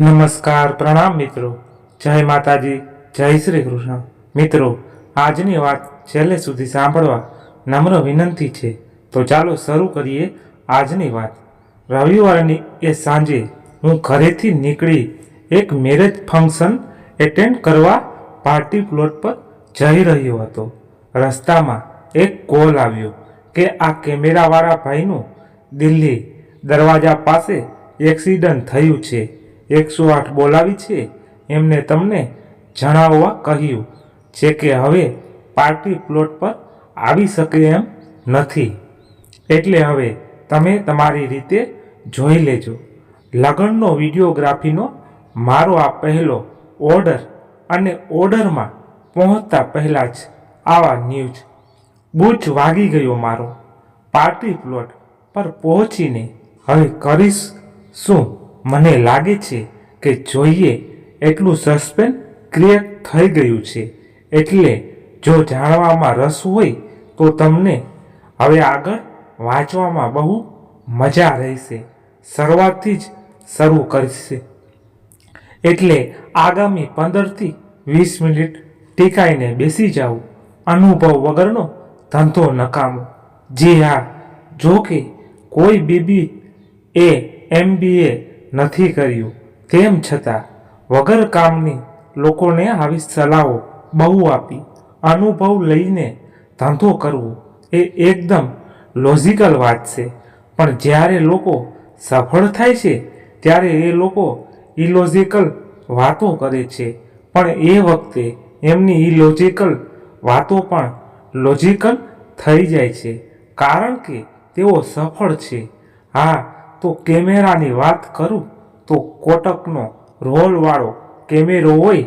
નમસ્કાર, પ્રણામ મિત્રો. જય માતાજી, જય શ્રી કૃષ્ણ. મિત્રો, આજની વાત છેલ્લે સુધી સાંભળવા નમ્ર વિનંતી છે. તો ચાલો શરૂ કરીએ આજની વાત. રવિવારની એ સાંજે હું ઘરેથી નીકળી એક મેરેજ ફંક્શન એટેન્ડ કરવા પાર્ટી પ્લોટ પર જઈ રહ્યો હતો. રસ્તામાં એક કોલ આવ્યો કે આ કેમેરાવાળા ભાઈનું દિલ્હી દરવાજા પાસે એક્સિડન્ટ થયું છે. એકસો આઠ બોલાવી છે? એમને તમને જણાવવા કહ્યું છે કે હવે પાર્ટી પ્લોટ પર આવી શકે એમ નથી. એટલે હવે તમે તમારી રીતે જોઈ લેજો. લગ્નનો વિડીયોગ્રાફીનો મારો આ પહેલો ઓર્ડર અને ઓર્ડરમાં પહોંચતા પહેલાં જ આવા ન્યૂઝ બૂચ વાગી ગયો મારો. પાર્ટી પ્લોટ પર પહોંચીને હવે કરીશ શું? મને લાગે છે કે જોઈએ એટલું સસ્પેન્સ ક્રિએટ થઈ ગયું છે. એટલે જો જાણવામાં રસ હોય તો તમને હવે આગળ વાંચવામાં બહુ મજા રહેશે. શરૂઆતથી જ શરૂ કરશે. એટલે આગામી પંદરથી વીસ મિનિટ ટીકાઈને બેસી જાઉં અનુભવ વગરનો ધંધો નકામો. જી હા, જો કે કોઈ બીબી એ એમબીએ નથી કર્યું. તેમ છતાં, વગર કામની લોકોને આવી સલાહો બહુ આપી. અનુભવ લઈને ધંધો કરવો એ એકદમ લોજિકલ વાત છે. પણ જ્યારે લોકો સફળ થાય છે, ત્યારે એ લોકો ઇલોજિકલ વાતો કરે છે. પણ એ વખતે એમની ઇલોજિકલ વાતો પણ લોજિકલ થઈ જાય છે. કારણ કે તેઓ સફળ છે. હા તો કેમેરાની વાત કરું તો કોટકનો રોલવાળો કેમેરો હોય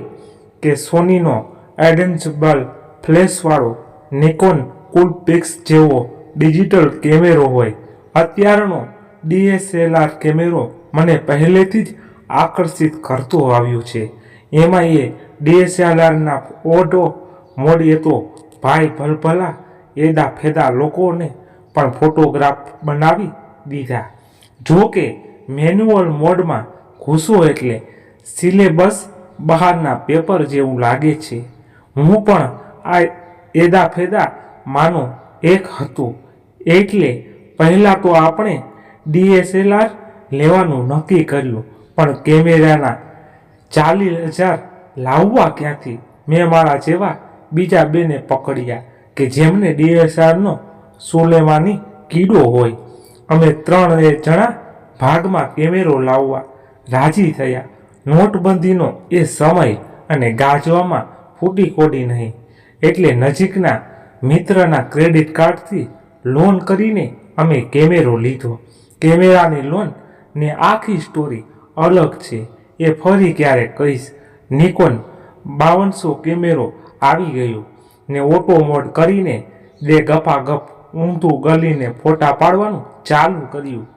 કે સોનીનો એડેન્સબલ ફ્લેશવાળો નિકોન કુલપિક્સ જેવો ડિજિટલ કેમેરો હોય. અત્યારનો ડીએસએલઆર કેમેરો મને પહેલેથી જ આકર્ષિત કરતો આવ્યો છે. એમાં એ ડીએસએલઆરના ઓટો મોડીએ તો ભાઈ ભલભલા એદા ફેદા લોકોને પણ ફોટોગ્રાફ બનાવી દીધા. જો કે મેન્યુઅલ મોડમાં ઘૂસો એટલે સિલેબસ બહારના પેપર જેવું લાગે છે. હું પણ આ એદા ફેદા માનો એક હતું. એટલે પહેલાં તો આપણે ડીએસએલઆર લેવાનું નક્કી કર્યું, પણ કેમેરાના ચાલીસ હજાર લાવવા ક્યાંથી? મેં મારા જેવા બીજા બેને પકડ્યા કે જેમને ડીએસઆરનો સોલેમાની કીડો હોય. અમે ત્રણ એ જણા ભાગમાં કેમેરો લાવવા રાજી થયા. નોટબંધીનો એ સમય અને ગાજવામાં ફૂટી કોડી નહીં. એટલે નજીકના મિત્રના ક્રેડિટ કાર્ડથી લોન કરીને અમે કેમેરો લીધો. કેમેરાની લોન ને આખી સ્ટોરી અલગ છે. એ ફરી ક્યારેક કહીશ? નિકોન બાવનસો કેમેરો આવી ગયો ને ઓટો મોડ કરીને બે ગપા ગપ ઊંધું ગલીને ફોટા પાડવાનું ચાલુ કર્યું.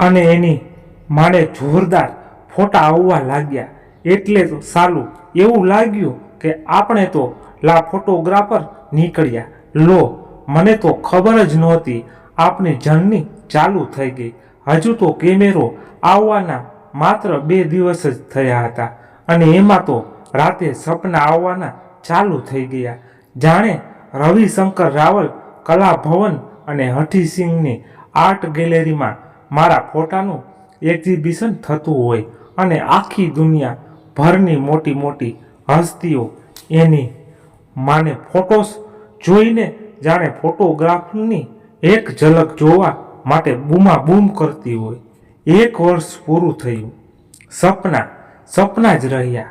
અને એની માળે જોરદાર ફોટા આવવા લાગ્યા. એટલે તો સારું એવું લાગ્યું કે આપણે તો લા ફોટોગ્રાફર નીકળ્યા. લો, મને તો ખબર જ નહોતી આપણી જર્ની ચાલુ થઈ ગઈ. હજુ તો કેમેરો આવવાના માત્ર બે દિવસ જ થયા હતા. અને એમાં તો રાતે સપના આવવાના ચાલુ થઈ ગયા. જાણે રવિશંકર રાવલ કલા ભવન અને હઠીસિંહની આર્ટ ગેલેરીમાં મારા ફોટાનું એક્ઝિબિશન થતું હોય અને આખી દુનિયા ભરની મોટી મોટી હસ્તીઓ એની માને ફોટોસ જોઈને જાણે ફોટોગ્રાફની એક ઝલક જોવા માટે બૂમા બૂમ કરતી હોય. એક વર્ષ પૂરું થયું. સપના સપના જ રહ્યા.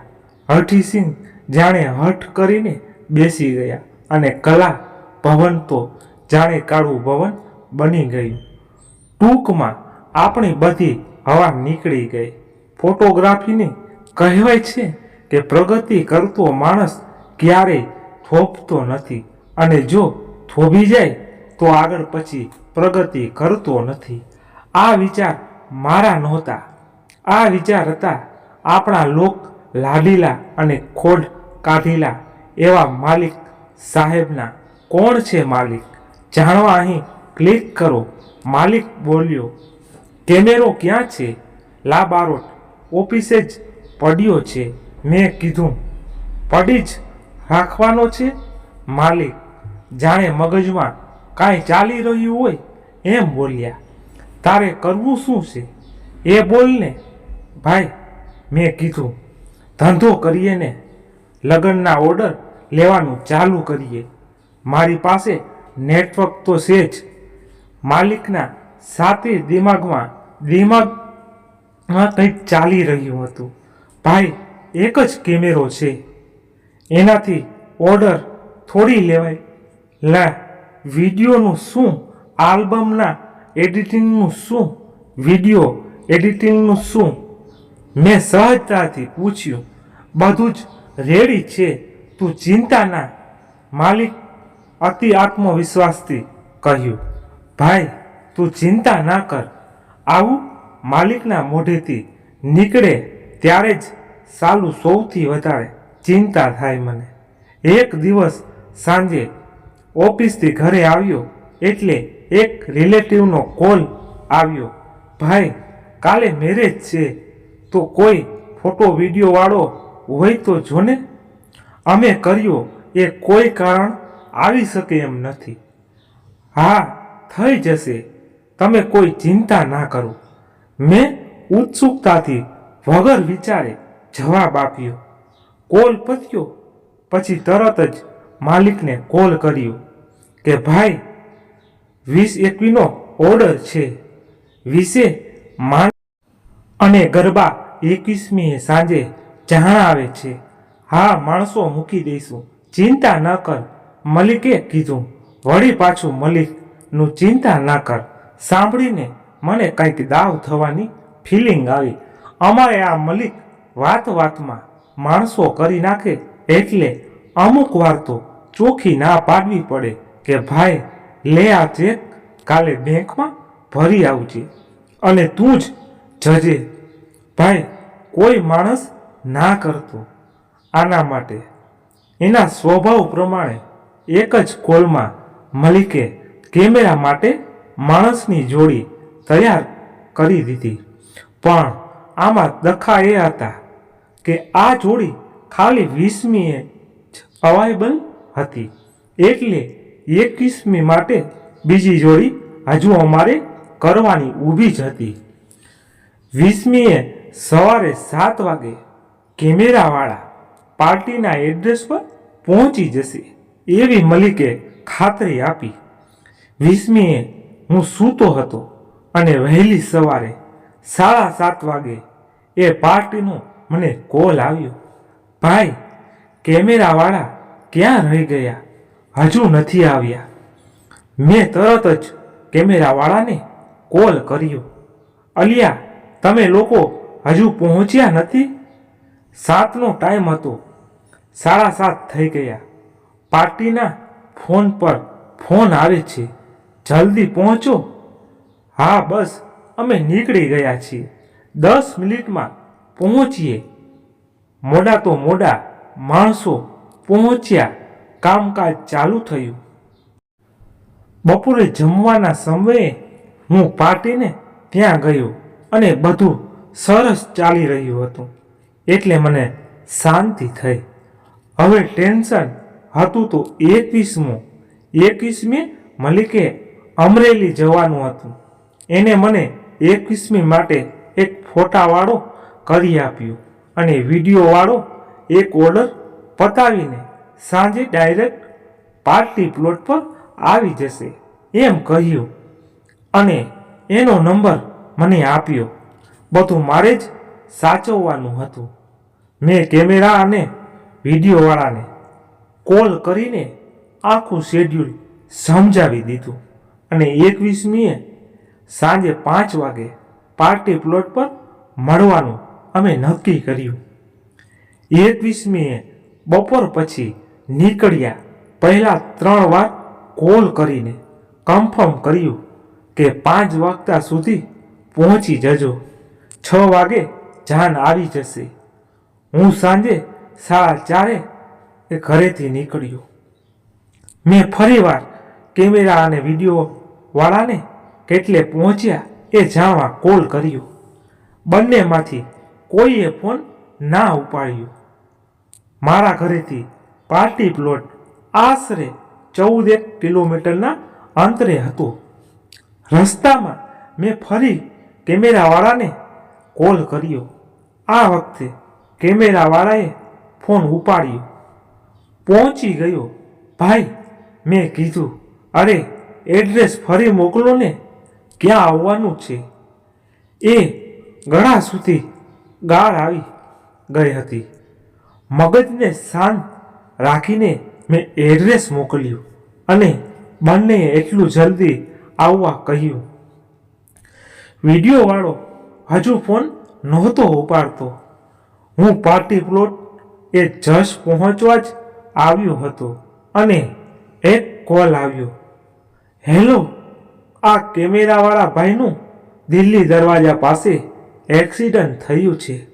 હઠીસિંહ જાણે હઠ કરીને બેસી ગયા અને કલા ભવન તો જાણે કાળું ભવન બની ગયું. ટૂંકમાં આપણી બધી હવા નીકળી ગઈ. ફોટોગ્રાફીને કહેવાય છે કે પ્રગતિ કરતો માણસ ક્યારેય થોભતો નથી અને જો થોભી જાય તો આગળ પછી પ્રગતિ કરતો નથી. આ વિચાર મારા નહોતા. આ વિચાર હતા આપણા લોક લાડીલા અને ખોડ કાઢીલા એવા માલિક સાહેબના કોણ છે માલિક? જાણવા અહીં ક્લિક કરો. માલિક બોલ્યો, કેમેરો ક્યાં છે? લાબારોટ, ઓફિસે જ પડ્યો છે. મેં કીધું, પડી જ રાખવાનો છે? માલિક, જાણે મગજમાં કાંઈ ચાલી રહ્યું હોય? એમ બોલ્યા, તારે કરવું શું છે? એ બોલને ભાઈ, મેં કીધું, ધંધો કરીએ ને, લગ્નના ઓર્ડર લેવાનું ચાલુ કરીએ. મારી પાસે નેટવર્ક તો છે જ. માલિકના સાથે દિમાગમાં દિમાગમાં કંઈક ચાલી રહ્યું હતું. ભાઈ, એક જ કેમેરો છે. એનાથી ઓર્ડર થોડી લેવાય. લા, વિડીયોનું શું? આલ્બમના એડિટિંગનું શું? વીડિયો એડિટિંગનું શું? મેં સહજતાથી પૂછ્યું. બધું જ રેડી છે. તું ચિંતા ના. માલિક અતિ આત્મવિશ્વાસથી કહ્યું, ભાઈ, તું ચિંતા ના કર. આવું માલિકના મોઢેથી નીકળે ત્યારે જ સાલું સૌથી વધારે ચિંતા થાય મને. એક દિવસ સાંજે ઓફિસથી ઘરે આવ્યો એટલે એક રિલેટિવનો કોલ આવ્યો, ભાઈ, કાલે મેરેજ છે, તો કોઈ ફોટો વિડીયોવાળો હોય તો જોને? અમે કર્યો એ કોઈ કારણ આવી શકે એમ નથી. હા, થઈ જશે. તમે કોઈ ચિંતા ના કરો. મેં ઉત્સુકતાથી વગર વિચારે જવાબ આપ્યો. કોલ પત્યો. પછી તરત જ માલિકને કોલ કર્યો કે, ભાઈ, વીસ એકવીનો ઓર્ડર છે. વીસે માન અને ગરબા એકવીસમીએ સાંજે જાણ આવે છે. હા, માણસો મૂકી દઈશું. ચિંતા ન કર. મલિકે કીધું, વળી પાછું મલિકનું ચિંતા ના કર. સાંભળીને મને કંઈક દાવ થવાની ફિલિંગ આવી. અમારે આ મલિક વાત વાતમાં માણસો કરી નાખે એટલે અમુક વાર તો ચોખ્ખી ના પાડવી પડે કે, ભાઈ, લે આ ચેક કાલે બેંકમાં ભરી આવજે. અને તું જ જજે. ભાઈ, કોઈ માણસ ના કરતો. આના માટે. એના સ્વભાવ પ્રમાણે એક જ કોલમાં મલિકે કેમેરા માટે માણસની જોડી તૈયાર કરી દીધી. પણ આમાં દખા એ હતા કે આ જોડી ખાલી વીસમીએ જ અવાઇબલ હતી. એટલે એકવીસમી માટે બીજી જોડી હજુ અમારે કરવાની ઊભી જ હતી. વીસમીએ સવારે સાત વાગે કેમેરાવાળા પાર્ટીના એડ્રેસ પર પહોંચી જશે. એવી મલિકે ખાતરી આપી. વીસમીએ, હું સૂતો હતો અને વહેલી સવારે સાડા સાત વાગે એ પાર્ટીનો મને કોલ આવ્યો. ભાઈ, કેમેરાવાળા ક્યાં રહી ગયા? હજુ નથી આવ્યા. મેં તરત જ કેમેરાવાળાને કોલ કર્યો. અલિયા, તમે લોકો હજુ પહોંચ્યા નથી? સાતનો ટાઈમ હતો. સાડા સાત થઈ ગયા. પાર્ટીના ફોન પર ફોન આવે છે. જલ્દી પહોંચો. હા, બસ, અમે નીકળી ગયા છીએ. દસ મિનિટમાં પહોંચીએ. મોડા તો મોડા માણસો પહોંચ્યા. કામકાજ ચાલુ થયું. બપોરે જમવાના સમયે હું પાર્ટીને ત્યાં ગયો અને બધું સરસ ચાલી રહ્યું હતું. એટલે મને શાંતિ થઈ. હવે ટેન્શન હતું તો એકવીસમું, એકવીસમી મલિકે અમરેલી જવાનું હતું. એને મને એકવીસમી માટે એક ફોટાવાળો કરી આપ્યો અને વિડીયોવાળો એક ઓર્ડર પતાવીને સાંજે ડાયરેક્ટ પાર્ટી પ્લોટ પર આવી જશે એમ કહ્યું અને એનો નંબર મને આપ્યો. બધું મારે જ સાચવવાનું હતું. મેં કેમેરા અને વિડીયોવાળાને કોલ કરીને આખું શેડ્યુલ સમજાવી દીધું અને એકવીસમીએ સાંજે પાંચ વાગે પાર્ટી પ્લોટ પર મળવાનું અમે નક્કી કર્યું. એકવીસમીએ બપોર પછી નીકળ્યા પહેલાં ત્રણ વાર કોલ કરીને કન્ફર્મ કર્યું કે પાંચ વાગતા સુધી પહોંચી જજો. છ વાગે જાન આવી જશે. હું સાંજે સાડા ચારે એ ઘરેથી નીકળ્યો. મેં ફરીવાર કેમેરા અને વીડિયો વાળાને કેટલે પહોંચ્યા એ જાણવા કોલ કર્યો. બંનેમાંથી કોઈએ ફોન ના ઉપાડ્યો. મારા ઘરેથી પાર્ટી પ્લોટ આશરે ચૌદ એક કિલોમીટરના અંતરે હતો. રસ્તામાં મેં ફરી કેમેરાવાળાને કોલ કર્યો. આ વખતે કેમેરાવાળાએ ફોન ઉપાડ્યો. પહોંચી ગયો. ભાઈ, મેં કીધું, અરે, એડ્રેસ ફરી મોકલો ને, ક્યાં આવવાનું છે? એ ગળા સુધી ગાળ આવી ગઈ હતી. મગજને શાંત રાખીને મેં એડ્રેસ મોકલ્યું અને બંનેએ એટલું જલ્દી આવવા કહ્યું. વિડીયોવાળો હજુ ફોન નહોતો ઉપાડતો. હું પાર્ટી પ્લોટ એ જશ પહોંચવા જ આવ્યો હતો અને એક કોલ આવ્યો. હેલો, આ કેમેરાવાળા ભાઈનું દિલ્હી દરવાજા પાસે એક્સિડન્ટ થયું છે.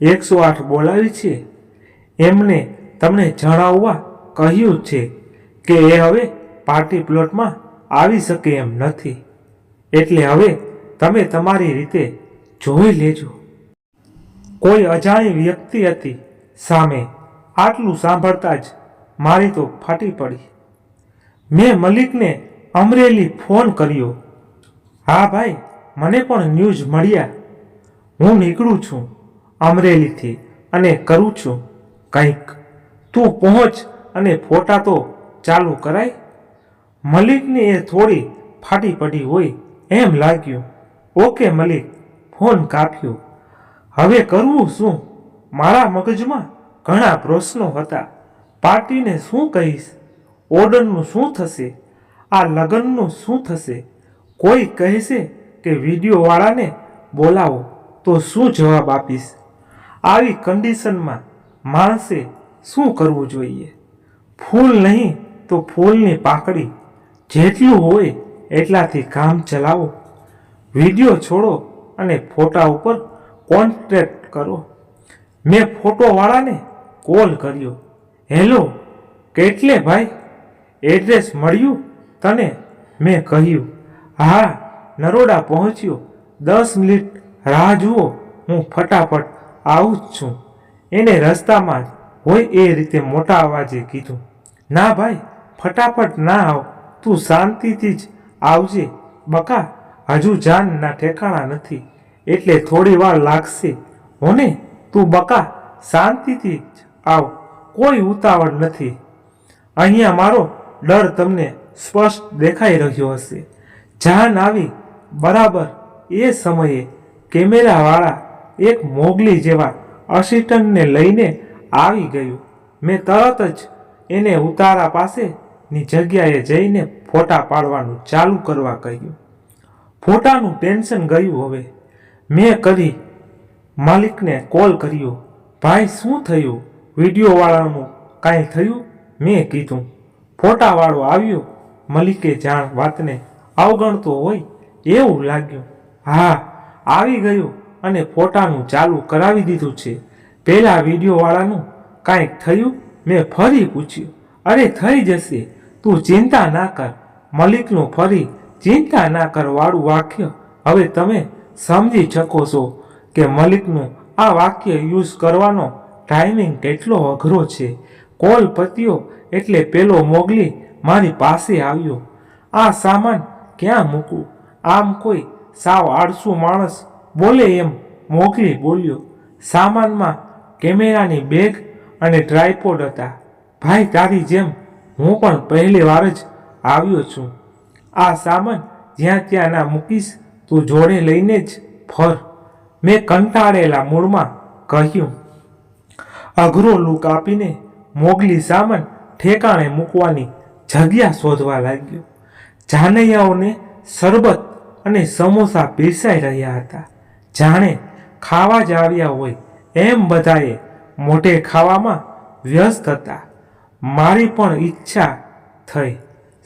એકસો આઠ બોલાવી છે. એમને તમને જણાવવા કહ્યું છે કે એ હવે પાર્ટી પ્લોટમાં આવી શકે એમ નથી. એટલે હવે તમે તમારી રીતે જોઈ લેજો. કોઈ અજાણી વ્યક્તિ હતી સામે આટલું સાંભળતા જ મારી તો ફાટી પડી. મેં મલિકને અમરેલી ફોન કર્યો. હા ભાઈ, મને પણ ન્યૂઝ મળ્યા. હું નીકળું છું અમરેલીથી અને કરું છું કંઈક. તું પહોંચ અને ફોટા તો ચાલુ કરાય. મલિકને એ થોડી ફાટી પડી હોય એમ લાગ્યું. ઓકે મલિક, ફોન કાપ્યો. હવે કરવું શું? મારા મગજમાં ઘણા પ્રશ્નો હતા. પાર્ટીને શું કહીશ? ઓર્ડરનું શું થશે? આ લગ્નનું શું થશે? કોઈ કહેશે કે વિડીયોવાળાને બોલાવો, તો શું જવાબ આપીશ? આવી કન્ડિશનમાં માણસે શું કરવું જોઈએ? ફૂલ નહીં તો ફૂલની પાકડી જેટલું હોય એટલાથી કામ ચલાવો. વીડિયો છોડો અને ફોટા ઉપર કોન્ટ્રેક્ટ કરો. મેં ફોટોવાળાને કોલ કર્યો, હેલો, કેટલે ભાઈ? એડ્રેસ મળ્યું? તને મેં કહ્યું, હા, નરોડા પહોંચ્યો. દસ મિનિટ રાહ જુઓ, હું ફટાફટ આવું જ છું. એને રસ્તામાં જ હોય એ રીતે મોટા અવાજે કીધું, ના ભાઈ, ફટાફટ ના આવ. તું શાંતિથી જ આવજે. બકા, હજુ જાનના ઠેકાણા નથી. એટલે થોડી વાર લાગશે. હોને? તું બકા, શાંતિથી જ આવ, કોઈ ઉતાવળ નથી. અહીંયા મારો ડર તમને સ્પષ્ટ દેખાઈ રહ્યો હશે. જાન આવી, બરાબર એ સમયે કેમેરાવાળા એક મોગલી જેવા અસિસ્ટન્ટને લઈને આવી ગયું. મેં તરત જ એને ઉતારા પાસેની જગ્યાએ જઈને ફોટા પાડવાનું ચાલુ કરવા કહ્યું. ફોટાનું ટેન્શન ગયું હવે. મેં કરી માલિકને કોલ કર્યો, ભાઈ, શું થયું? વિડીયોવાળાનું કાંઈ થયું? મેં કીધું, ફોટાવાળો આવ્યો. મલિકે જાણ વાતને અવગણતો હોય એવું લાગ્યું. હા, આવી ગયો અને ફોટાનું ચાલુ કરાવી દીધું છે. પહેલાં વિડીયોવાળાનું કાંઈક થયું? મેં ફરી પૂછ્યું. અરે, થઈ જશે. તું ચિંતા ના કર. મલિકનું ફરી ચિંતા ના કર વાળું વાક્ય હવે તમે સમજી શકો છો કે મલિકનું આ વાક્ય યુઝ કરવાનો ટાઈમિંગ કેટલો અઘરો છે. કોલ પત્યો એટલે પેલો મોગલી મારી પાસે આવ્યો. આ સામાન ક્યાં મૂકું આમ કોઈ સાવ આળસુ માણસ બોલે એમ મોગલી બોલ્યો. સામાનમાં કેમેરાની બેગ અને ટ્રાયપોડ હતા. ભાઈ, તારી જેમ હું પણ પહેલી વાર જ આવ્યો છું. આ સામાન જ્યાં ત્યાં ના મૂકીશ, તું જોડે લઈને જ ફર. મેં કંટાળેલા મૂળમાં કહ્યું. અઘરો લૂક આપીને મોગલી સામાન ઠેકાણે મૂકવાની જગ્યા શોધવા લાગ્યો. જાનૈયાઓને શરબત અને સમોસા પીરસાઈ રહ્યા હતા. જાણે ખાવા જ આવ્યા હોય એમ બધાએ મોઢે ખાવામાં વ્યસ્ત હતા. મારી પણ ઈચ્છા થઈ.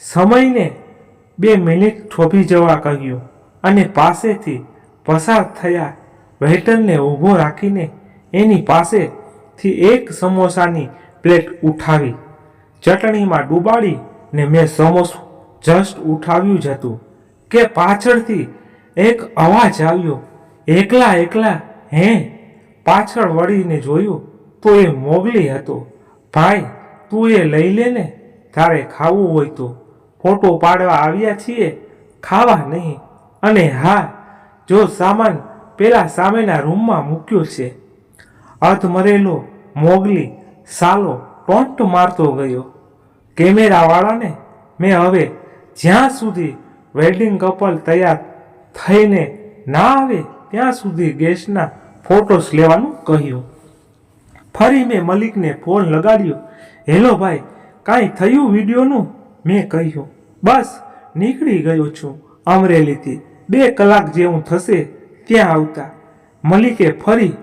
સમયને બે મિનિટ થોભી જવા કહ્યું અને પાસેથી પસાર થયા વેટરને ઊભો રાખીને એની પાસેથી એક સમોસાની પ્લેટ ઉઠાવી, ચટણીમાં ડૂબાડી ને મેં સમોસું જસ્ટ ઉઠાવ્યું જ હતું કે પાછળથી એક અવાજ આવ્યો, એકલા એકલા, હે, પાછળ વળીને જોયું તો એ મોગલી હતો, ભાઈ, તું એ લઈ લે ને, તારે ખાવું હોય તો, ફોટો પાડવા આવ્યા છીએ, ખાવા નહીં. અને હા, જો સામાન પેલા સામેના રૂમમાં મૂક્યો છે અધ મરેલો, મોગલી, સાલો ટોન્ટ મારતો ગયો. કેમેરાવાળાને મેં હવે જ્યાં સુધી વેડિંગ કપલ તૈયાર થઈને ના આવે ત્યાં સુધી ગેસના ફોટોસ લેવાનું કહ્યું. ફરી મેં મલિકને ફોન લગાડ્યો. હેલો ભાઈ, કાંઈ થયું વિડીયોનું? મેં કહ્યું. બસ, નીકળી ગયો છું, અમરેલીથી. બે કલાક જેવું થશે, ત્યાં આવતા. મલિકે ફરી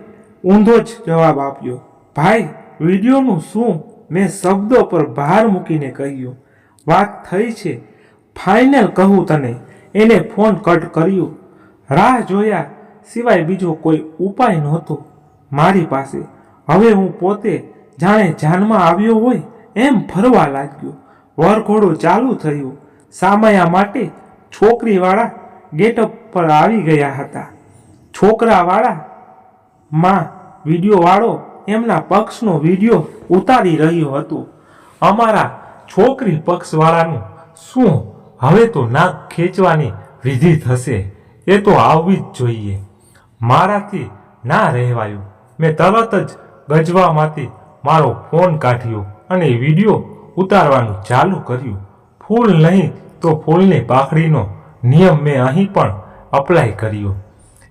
ઊંધો જ જવાબ આપ્યો, ભાઈ, વિડીયોનું શું મેં શબ્દો પર ભાર મૂકીને કહ્યું? વાત થઈ છે. ફાઇનલ કહું તને. એને ફોન કટ કર્યો. રાહ જોયા સિવાય બીજો કોઈ ઉપાય નહોતો મારી પાસે. હવે હું પોતે જાણે જાનમાં આવ્યો હોય એમ ફરવા લાગ્યો. વરઘોડો ચાલુ થયો. સામયા માટે છોકરીવાળા ગેટઅપ પર આવી ગયા હતા. છોકરાવાળા માં વિડીયોવાળો એમના પક્ષનો વીડિયો ઉતારી રહ્યો હતો. અમારા છોકરી પક્ષવાળાનું શું હવે તો નાક ખેંચવાની વિધિ થશે, એ તો આવવી જ જોઈએ. મારાથી ના રહેવાયું. મેં તરત જ ગજવામાંથી મારો ફોન કાઢ્યો અને વીડિયો ઉતારવાનું ચાલુ કર્યું. ફૂલ નહીં તો ફૂલની પાખડીનો નિયમ મેં અહીં પણ અપ્લાય કર્યો.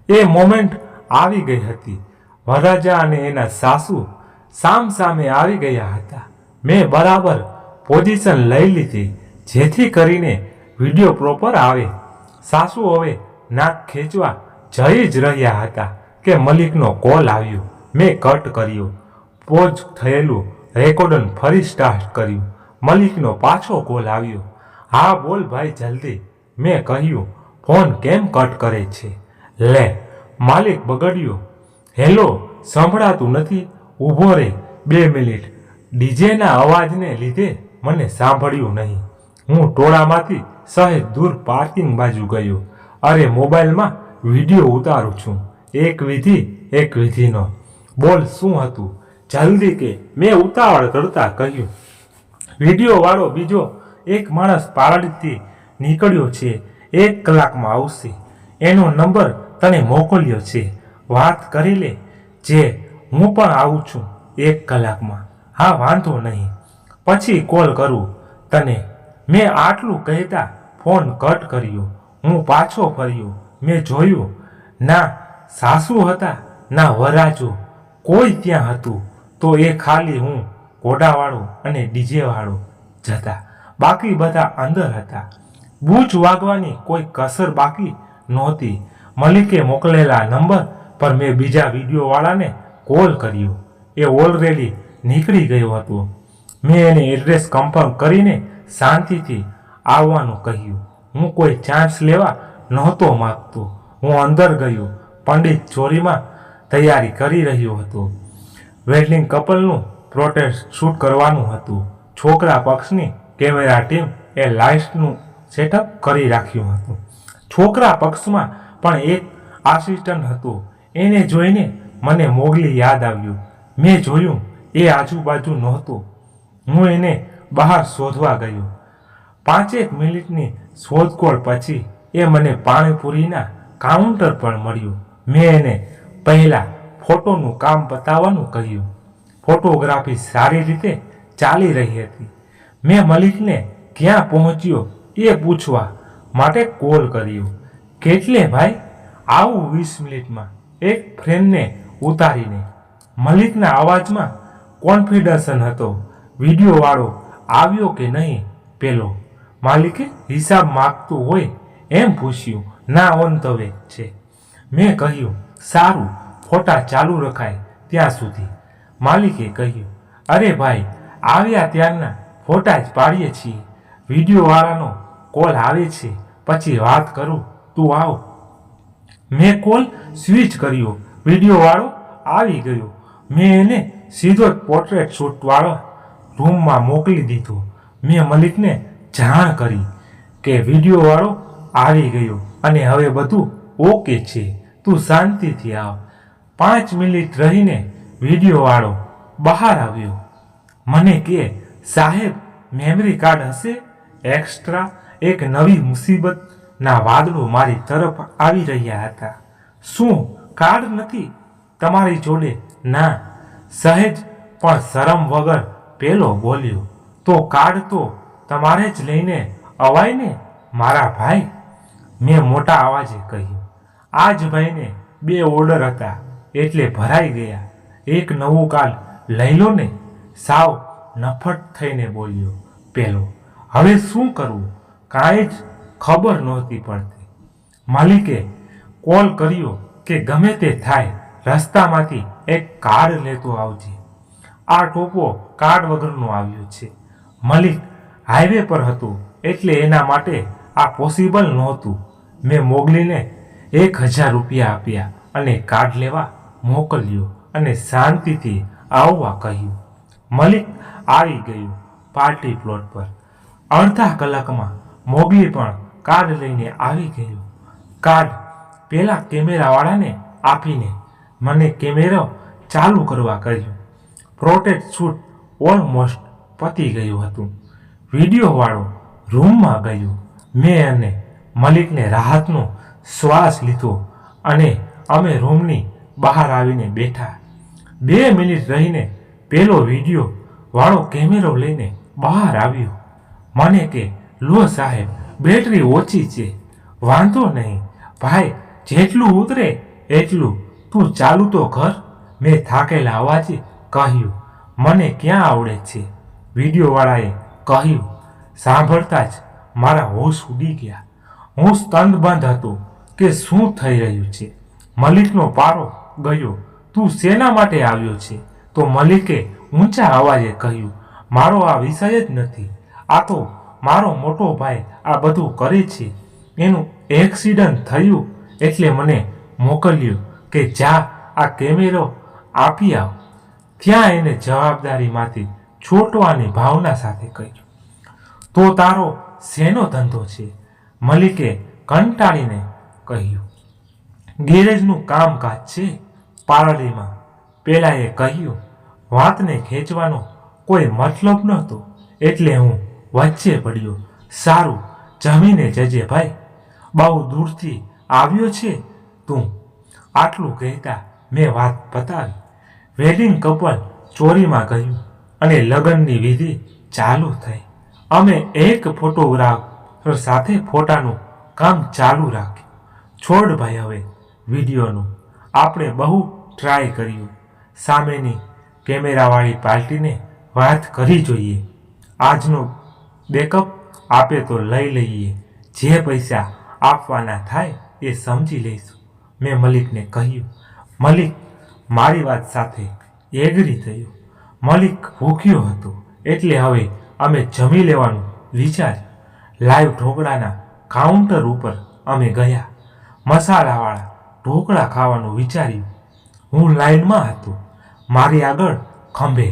એ મોમેન્ટ આવી ગઈ હતી. વરરાજા અને એના સાસુ સામ સામે આવી ગયા હતા. મેં બરાબર પોઝિશન લઈ લીધી, જેથી કરીને વીડિયો પ્રોપર આવે. સાસુ હવે નાક ખેંચવા જઈ જ રહ્યા હતા કે મલિકનો કોલ આવ્યો. મેં કટ કર્યો. પોઝ થયેલું રેકોર્ડન ફરી સ્ટાર્ટ કર્યું. મલિકનો પાછો કોલ આવ્યો. હા, બોલ ભાઈ, જલ્દી. મેં કહ્યું, ફોન કેમ કટ કરે છે? લે. માલિક બગડ્યો. હેલો, સંભળાતું નથી. ઊભો રે, બે મિનિટ. ડીજેના અવાજને લીધે મને સાંભળ્યું નહીં. હું ટોળામાંથી સહેજ દૂર પાર્કિંગ બાજુ ગયો. અરે, મોબાઈલમાં વીડિયો ઉતારું છું. એક વિધિ, એક વિધિનો. બોલ, શું હતું? જલ્દી કે, મેં ઉતાવળ કરતા કહ્યું. વિડીયોવાળો બીજો એક માણસ પારડીથી નીકળ્યો છે. એક કલાકમાં આવશે. એનો નંબર તને મોકલ્યો છે. વાત કરી લે, જે હું પણ આવું છું એક કલાકમાં. હા, વાંધો નહીં. પછી કોલ કરું તને. મેં આટલું કહેતા ફોન કટ કર્યો. હું પાછો ફર્યો. મેં જોયું, ના, સાસુ હતા, ના, વરાજો. કોઈ ત્યાં હતું. તો એ ખાલી હું, ઘોડાવાળો અને ડીજેવાળો જતા. બાકી બધા અંદર હતા. બૂચ વાગવાની કોઈ કસર બાકી નહોતી. મલિકે મોકલેલા નંબર પર મેં બીજા વિડીયોવાળાને કોલ કર્યો. એ ઓલરેડી નીકળી ગયો હતો. મેં એને એડ્રેસ કન્ફર્મ કરીને શાંતિથી આવવાનું કહ્યું. હું કોઈ ચાન્સ લેવા નહોતો માગતો. હું અંદર ગયો, પંડિત ચોરીમાં તૈયારી કરી રહ્યો હતો. વેડિંગ કપલનું પ્રોટેસ્ટ શૂટ કરવાનું હતું. છોકરા પક્ષની કેમેરા ટીમ એ લાઇટ્સનું સેટઅપ કરી રાખ્યું હતું. છોકરા પક્ષમાં પણ એક આસિસ્ટન્ટ હતો. એને જોઈને મને મોગલી યાદ આવ્યું. મેં જોયું, એ આજુબાજુ નહોતું. હું એને બહાર શોધવા ગયો. પાંચેક મિનિટની શોધખોળ પછી એ મને પાણીપુરીના કાઉન્ટર પર મળ્યું. મેં એને પહેલાં ફોટોનું કામ બતાવવાનું કહ્યું. ફોટોગ્રાફી સારી રીતે ચાલી રહી હતી. મેં મલિકને ક્યાં પહોંચ્યો એ પૂછવા માટે કોલ કર્યો. કેટલે ભાઈ? આવું વીસ મિનિટમાં. એક ફ્રેન્ડને ઉતારીને મલિકના અવાજમાં કોન્ફિડન્સન હતો. વિડીયોવાળો આવ્યો કે નહીં? પેલો. માલિકે હિસાબ માગતું હોય એમ પૂછ્યું. ના ઓન તવે છે. મેં કહ્યું, સારું, ફોટા ચાલુ રખાય ત્યાં સુધી. માલિકે કહ્યું, અરે ભાઈ, આવ્યા ત્યારના ફોટા જ પાડીએ છીએ. વિડીયોવાળાનો કોલ આવે છે. પછી વાત કરું. તું આવ. મેં કોલ સ્વિચ કર્યો. વીડિયો વાળો આવી ગયો. મેં એને સીધો જ પોર્ટ્રેટ શૂટવાળો રૂમમાં મોકલી દીધો. મેં મલિકને જાણ કરી કે વીડિયો વાળો આવી ગયો અને હવે બધું ઓકે છે. તું શાંતિથી આવ. પાંચ મિનિટ રહીને વિડીયોવાળો બહાર આવ્યો. મને કે, સાહેબ મેમરી કાર્ડ હશે? એક્સ્ટ્રા એક નવી મુસીબતના વાદળો મારી તરફ આવી રહ્યા હતા. શું કાર્ડ નથી તમારી જોડે? ના. સહેજ પણ શરમ વગર પેલો બોલ્યો, તો કાર્ડ તો તમારે જ લઈને અવાય ને, મારા ભાઈ? મેં મોટા અવાજે કહ્યું આ જ ભાઈને બે ઓર્ડર હતા, એટલે ભરાઈ ગયા. એક નવું કાર્ડ લઈ લો ને. સાવ નફટ થઈને બોલ્યો, પેલો, હવે શું કરવું કાંઈ જ ખબર નહોતી પડતી. માલિકે કોલ કર્યો કે ગમે તે થાય, રસ્તામાંથી એક કાર્ડ લેતો આવજે. આ ટોપો કાર્ડ વગરનો આવ્યો છે. મલિક હાઈવે પર હતું એટલે એના માટે આ પોસિબલ નહોતું. મેં મોગલીને એક હજાર રૂપિયા આપ્યા અને કાર્ડ લેવા મોકલ્યો અને શાંતિથી આવવા કહ્યું. મલિક આવી ગયું પાર્ટી પ્લોટ પર. અડધા કલાકમાં મોગલી પણ કાર્ડ લઈને આવી ગયો. કાર્ડ પેલા કેમેરાવાળાને આપીને મને કેમેરો ચાલુ કરવા કહ્યું. પ્રોટેક્ટ શૂટ ઓલમોસ્ટ પતી ગયું હતું. વિડીયોવાળો રૂમમાં ગયો. મેં અને મલિકને રાહતનો શ્વાસ લીધો અને અમે રૂમની બહાર આવીને બેઠા. બે મિનિટ રહીને પેલો વીડિયો વાળો કેમેરો લઈને બહાર આવ્યો. મને કે, લો સાહેબ બેટરી ઓછી છે. વાંધો નહીં. ભાઈ, જેટલું ઉતરે એટલું. તું ચાલુ તો ઘર મેં થાકેલા અવાજે કહ્યું, મને ક્યાં આવડે છે? વિડીયોવાળાએ કહ્યું, સાંભળતા જ મારા હોશ ઉડી ગયા. હું સ્તંદબંધ હતો કે શું થઈ રહ્યું છે? મલિકનો પારો ગયો. તું શેના માટે આવ્યો છે? તો મલિકે ઊંચા અવાજે કહ્યું, મારો આ વિષય જ નથી. આ તો મારો મોટો ભાઈ આ બધું કરે છે. એનું એક્સિડન્ટ થયું એટલે મને મોકલ્યું કે જા, આ કેમેરો આપી આવ. ત્યાં એને જવાબદારીમાંથી છૂટવાની ભાવના સાથે કહ્યું. તો તારો શેનો ધંધો છે? મલિકે કંટાળીને કહ્યું. ગેરેજનું કામકાજ છે? પારડીમાં. પેલાએ કહ્યું, વાતને ખેંચવાનો કોઈ મતલબ નહોતો. એટલે હું વચ્ચે પડ્યો. સારું, જમીને જજે ભાઈ. બહુ દૂરથી આવ્યો છે તું. આટલું કહેતા મેં વાત પતાવી. વેડિંગ કપલ ચોરીમાં ગયું અને લગ્નની વિધિ ચાલુ થઈ. અમે એક ફોટોગ્રાફર સાથે ફોટાનું કામ ચાલુ રાખ્યું. છોડ ભાઈ હવે વિડીયોનું. આપણે બહુ ટ્રાય કર્યું. સામેની કેમેરાવાળી પાર્ટીને વાત કરી જોઈએ. આજનો બેકઅપ આપે તો લઈ લઈએ. જે પૈસા આપવાના થાય એ સમજી લઈશું. મેં મલિકને કહ્યું, મલિક, મારી વાત સાથે એગ્રી થયું. મલિક ભૂખ્યો હતો, એટલે હવે અમે જમી લેવાનું વિચાર્યું. લાઈવ ઢોકળાના કાઉન્ટર ઉપર અમે ગયા. મસાલાવાળા ઢોકળા ખાવાનું વિચાર્યું. હું લાઈનમાં હતો. મારી આગળ ખંભે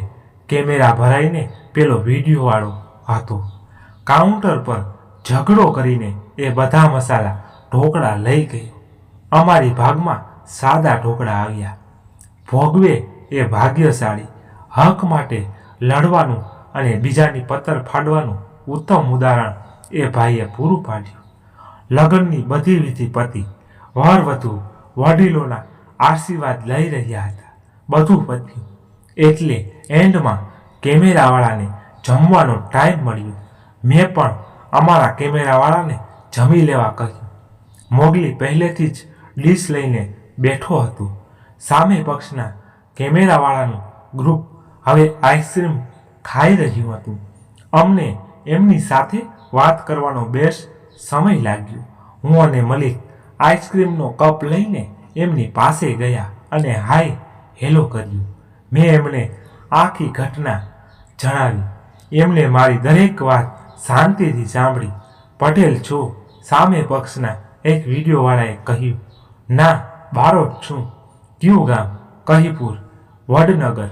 કેમેરા ભરાઈને પેલો વિડીયોવાળો હતો. કાઉન્ટર પર ઝઘડો કરીને એ બધા મસાલા ઢોકળા લઈ ગયો. અમારી ભાગમાં સાદા ઢોકળા આવ્યા. ભોગવે એ ભાગ્યશાળી હક માટે લડવાનું અને બીજાની પત્તર ફાડવાનું ઉત્તમ ઉદાહરણ એ ભાઈએ પૂરું પાડ્યું. લગ્નની બધી વિધિ પતી વર વધુ વડીલોના આશીર્વાદ લઈ રહ્યા હતા. બધું પત્યું. એટલે એન્ડમાં કેમેરાવાળાને જમવાનો ટાઈમ મળ્યો. મેં પણ અમારા કેમેરાવાળાને જમી લેવા કહ્યું. મોગલી પહેલેથી જ ડીશ લઈને બેઠો હતો. સામે પક્ષના કેમેરાવાળાનું ગ્રુપ હવે આઈસ્ક્રીમ ખાઈ રહ્યું હતું. અમને એમની સાથે વાત કરવાનો બેસ્ટ સમય લાગ્યો. હું અને મલિક આઈસ્ક્રીમનો કપ લઈને એમની પાસે ગયા અને હાય હેલો કર્યું. મેં એમને આખી ઘટના જણાવી. એમણે મારી દરેક વાત શાંતિથી સાંભળી. પટેલ, છો. સામે પક્ષના એક વિડીયોવાળાએ કહ્યું, ના, બારોટ છું. કયું ગામ? કહીપુર, વડનગર.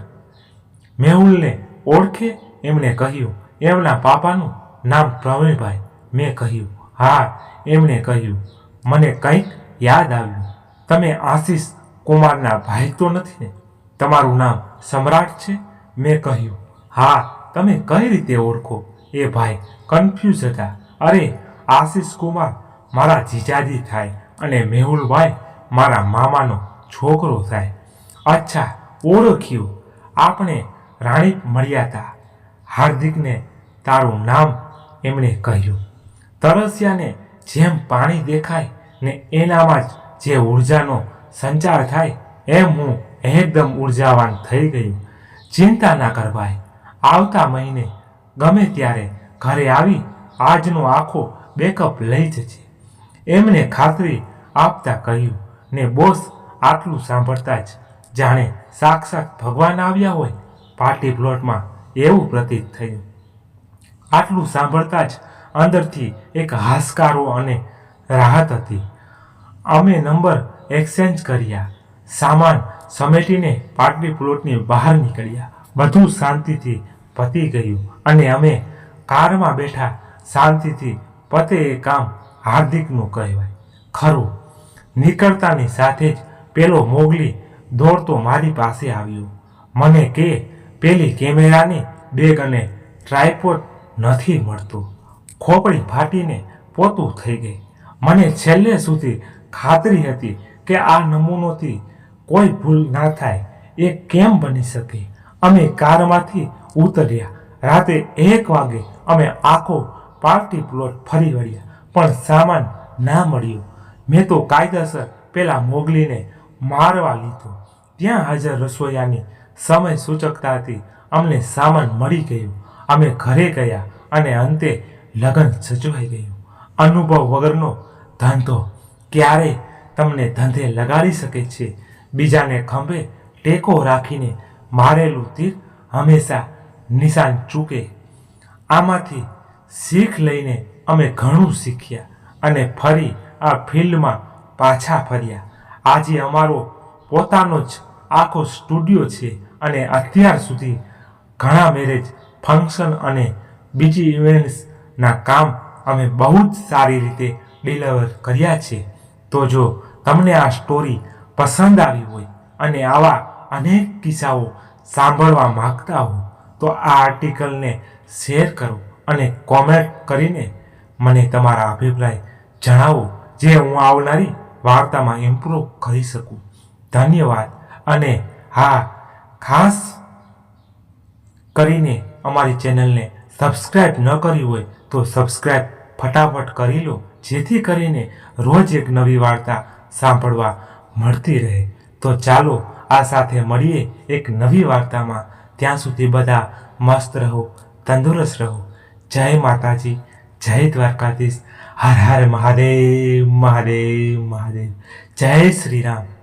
મેહુલને ઓળખે એમણે કહ્યું, એમના પાપાનું નામ પ્રવીણભાઈ. મેં કહ્યું, હા. એમણે કહ્યું, મને કંઈક યાદ આવ્યું. તમે આશીષ કુમારના ભાઈ તો નથી ને? તમારું નામ સમ્રાટ છે? મેં કહ્યું, હા. તમે કઈ રીતે ઓળખો? એ ભાઈ કન્ફ્યુઝ હતા. અરે, આશીષ કુમાર, મારા જીજાજી થાય અને મેહુલભાઈ, મારા મામાનો છોકરો થાય. અચ્છા, ઓળખ્યું. આપણે રાણીપ મળ્યા હતા હાર્દિકને તારું નામ એમણે કહ્યું. તરસ્યાને જેમ પાણી દેખાય ને એનામાં જ જે ઉર્જાનો સંચાર થાય એમ હું એકદમ ઉર્જાવાન થઈ ગયું. ચિંતા ના કર ભાઈ. આવતા મહિને ગમે ત્યારે ઘરે આવી આજનો આખો બેકઅપ લઈ જજે. એમને ખાતરી આપતા કહ્યું, ને બોસ આટલું સાંભળતા જ જાણે સાક્ષાત ભગવાન આવ્યા હોય. પાર્ટી પ્લોટમાં એવું પ્રતીત થયું. આટલું સાંભળતા જ અંદરથી એક હાશકારો અને રાહત હતી. અમે નંબર એક્સચેન્જ કર્યા, સામાન સમેટીને પાટલી પ્લોટની બહાર નીકળ્યા. બધું શાંતિથી પતી ગયું. અને અમે કારમાં બેઠા શાંતિથી પતે એ કામ હાર્દિકનું કહેવાય. ખરું, નીકળતાની સાથે જ પેલો મોગલી દોડતો મારી પાસે આવ્યો. મને કે, પેલી કેમેરાની બેગ અને ટ્રાયપોડ નથી મળતું. ખોપડી ફાટીને પોતું થઈ ગઈ. મને છેલ્લે સુધી ખાતરી હતી કે આ નમૂનોથી કોઈ ભૂલ ના થાય, એ કેમ બની શકે? અમે કારમાંથી ઉતર્યા. રાતે એક વાગે અમે આખો પાર્ટી પ્લોટ ફરી વળ્યા, પણ સામાન ના મળ્યો. મેં તો કાયદેસર પેલા મોગલીને મારવા લીધો. ત્યાં હાજર રસોઈયાની સમય સૂચકતા હતી. અમને સામાન મળી ગયું. અમે ઘરે ગયા અને અંતે લગ્ન સચવાઈ ગયું. અનુભવ વગરનો ધંધો ક્યારે તમને ધંધે લગાડી શકે છે? બીજાને ખંભે ટેકો રાખીને મારેલું તીર હંમેશા નિશાન ચૂકે. આમાંથી શીખ લઈને અમે ઘણું શીખ્યા અને ફરી આ ફિલ્ડમાં પાછા ફર્યા. આજે અમારો પોતાનો જ આખો સ્ટુડિયો છે અને અત્યાર સુધી ઘણા મેરેજ ફંક્શન અને બીજી ઇવેન્ટ્સના કામ અમે બહુ જ સારી રીતે ડિલિવર કર્યા છે. તો જો તમને આ સ્ટોરી પસંદ આવી હોય અને આવા અનેક કિસ્સાઓ સાંભળવા માંગતા હો તો આ આર્ટિકલને શેર કરો અને કોમેન્ટ કરીને મને તમારા અભિપ્રાય જણાવો, જે હું આવનારી વાર્તામાં ઇમ્પ્રૂવ કરી શકું. ધન્યવાદ. અને હા, ખાસ કરીને અમારી ચેનલને સબસ્ક્રાઈબ ન કરી હોય તો સબસ્ક્રાઈબ ફટાફટ કરી લો, જેથી કરીને રોજ એક નવી વાર્તા સાંભળવા મળતી રહે. તો ચાલો, આ સાથે મળીએ એક નવી વાર્તામાં. ત્યાં સુધી બધા મસ્ત રહો, તંદુરસ્ત રહો. જય માતાજી, જય દ્વારકાધીશ. હર હર મહાદેવ મહાદેવ મહાદેવ. જય શ્રી રામ.